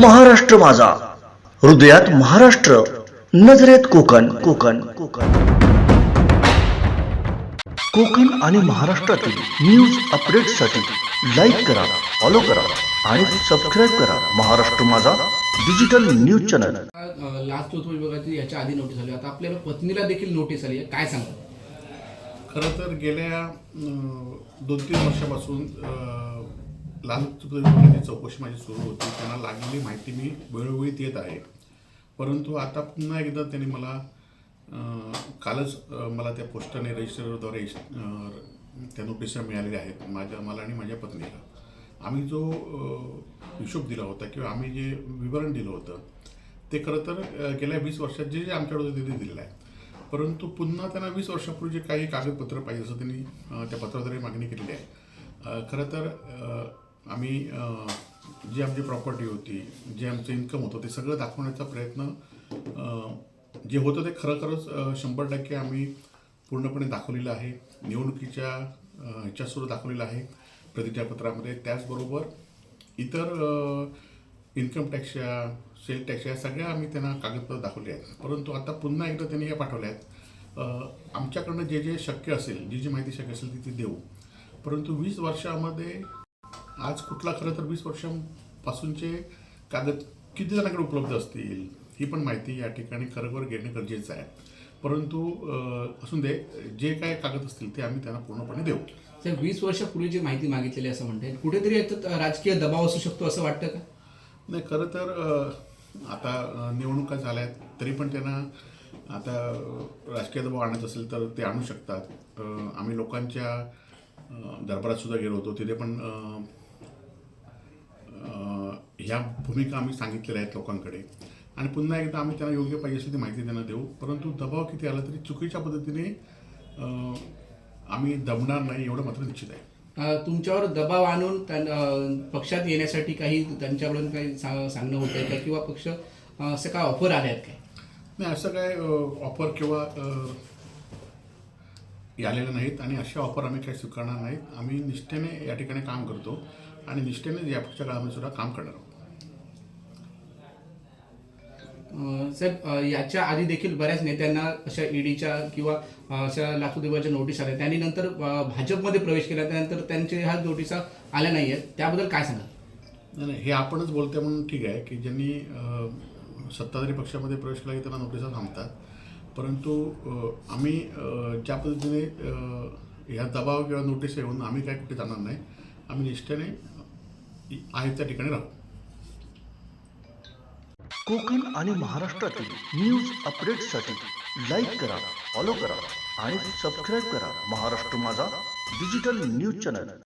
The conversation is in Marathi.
महाराष्ट्र माझा. हृदयात महाराष्ट्र नजरेत कोकण कोकण कोकण. कोकण आणि महाराष्ट्रातील न्यूज अपडेटसाठी लाईक करा फॉलो करा आणि सबस्क्राईब करा महाराष्ट्र माझा डिजिटल न्यूज चॅनल लास्ट याच्या आधी नोटीस आली. आता आपल्याला पत्नीला देखील नोटीस आली आहे. काय सांगा खरं तर गेल्या दोन तीन वर्षापासून लाल चौकशी माझी सुरू होती. त्यांना लागलेली माहिती मी वेळोवेळी देत आहे. परंतु आता पुन्हा एकदा त्यांनी मला कालच मला त्या पोस्टाने रजिस्टरद्वारे त्या नोटिसा मिळालेल्या आहेत. माझ्या मला आणि माझ्या पत्नीला. आम्ही जो हिशोब दिला होता किंवा आम्ही जे विवरण दिलं होतं ते खरं तर गेल्या वीस वर्षात जे जे आमच्याकडे होतं ते दिलेलं आहे. परंतु पुन्हा त्यांना वीस वर्षापूर्वी जे काही कागदपत्र पाहिजे असं त्यांनी त्या पत्राद्वारे मागणी केलेली आहे. खरं तर आम्ही जी आमची प्रॉपर्टी होती जे आमचं इन्कम होतं ते सगळं दाखवण्याचा प्रयत्न जे होतं ते खरं खरंच शंभर टक्के आम्ही पूर्णपणे दाखवलेलं आहे. निवडणुकीच्या ह्याच्यासुद्धा दाखवलेलं आहे प्रतिज्ञापत्रामध्ये. त्याचबरोबर इतर इन्कम टॅक्सच्या सेल टॅक्सच्या या सगळ्या आम्ही त्यांना कागदपत्र दाखवले आहेत. परंतु आता पुन्हा एकदा त्यांनी हे पाठवल्या आहेत. आमच्याकडनं जे जे शक्य असेल जी जी माहिती शक्य असेल ती ती देऊ. परंतु वीस वर्षामध्ये आज कुठला खरं तर वीस वर्षांपासूनचे कागद किती जणांकडे उपलब्ध असतील ही पण माहिती या ठिकाणी खरोखर घेणं गरजेचं आहे. परंतु असून दे जे काय कागद असतील ते आम्ही त्यांना पूर्णपणे देऊ. सर वीस वर्षापूर्वीची माहिती मागितलेली असं म्हणते कुठेतरी याच्यात राजकीय दबाव असू शकतो असं वाटतं का? नाही खरं तर आता निवडणुका झाल्या आहेत तरी पण त्यांना आता राजकीय दबाव आणायचं असेल तर ते आणू शकतात. आम्ही लोकांच्या दरबारात सुद्धा गेलो होतो तिथे पण ह्या भूमिका आम्ही सांगितलेल्या आहेत लोकांकडे. आणि पुन्हा एकदा आम्ही त्यांना योग्य पाहिजे असेल ती माहिती त्यांना देऊ. परंतु दबाव किती आला तरी चुकीच्या पद्धतीने आम्ही दमणार नाही एवढं मात्र निश्चित आहे. तुमच्यावर दबाव आणून पक्षात येण्यासाठी काही त्यांच्याकडून काही सा- सांगणं होत आहे का? किंवा पक्ष असं काय ऑफर आल्या आहेत काय? नाही असं काय ऑफर किंवा आलेलं नाहीत आणि अशा ऑफर आम्ही काही स्वीकारणार नाहीत. आम्ही निष्ठेने या ठिकाणी काम करतो आणि निष्ठेने या पुढच्या काळामध्ये सुद्धा काम करणार आहोत. साहेब याच्या आधी देखील बऱ्याच नेत्यांना अशा ईडीच्या किंवा अशा लाचुदेवाच्या नोटीस आल्या. त्यांनी नंतर भाजपमध्ये प्रवेश केला. त्यानंतर त्यांचे ह्या नोटिसा आल्या नाही आहेत त्याबद्दल काय सांगाल? नाही नाही. हे आपणच बोलतोय म्हणून ठीक आहे की ज्यांनी सत्ताधारी पक्षामध्ये प्रवेश केला की त्यांना नोटिसा थांबतात. परंतु आम्ही ज्या पद्धतीने ह्या दबाव किंवा नोटीस येऊन आम्ही काय कुठे जाणार नाही. आम्ही निष्ठेने आहे त्या ठिकाणी राहू. कोकण आणि महाराष्ट्रातील न्यूज अपडेटसाठी लाईक करा फॉलो करा आणि सबस्क्राईब करा महाराष्ट्र माझा डिजिटल न्यूज चॅनल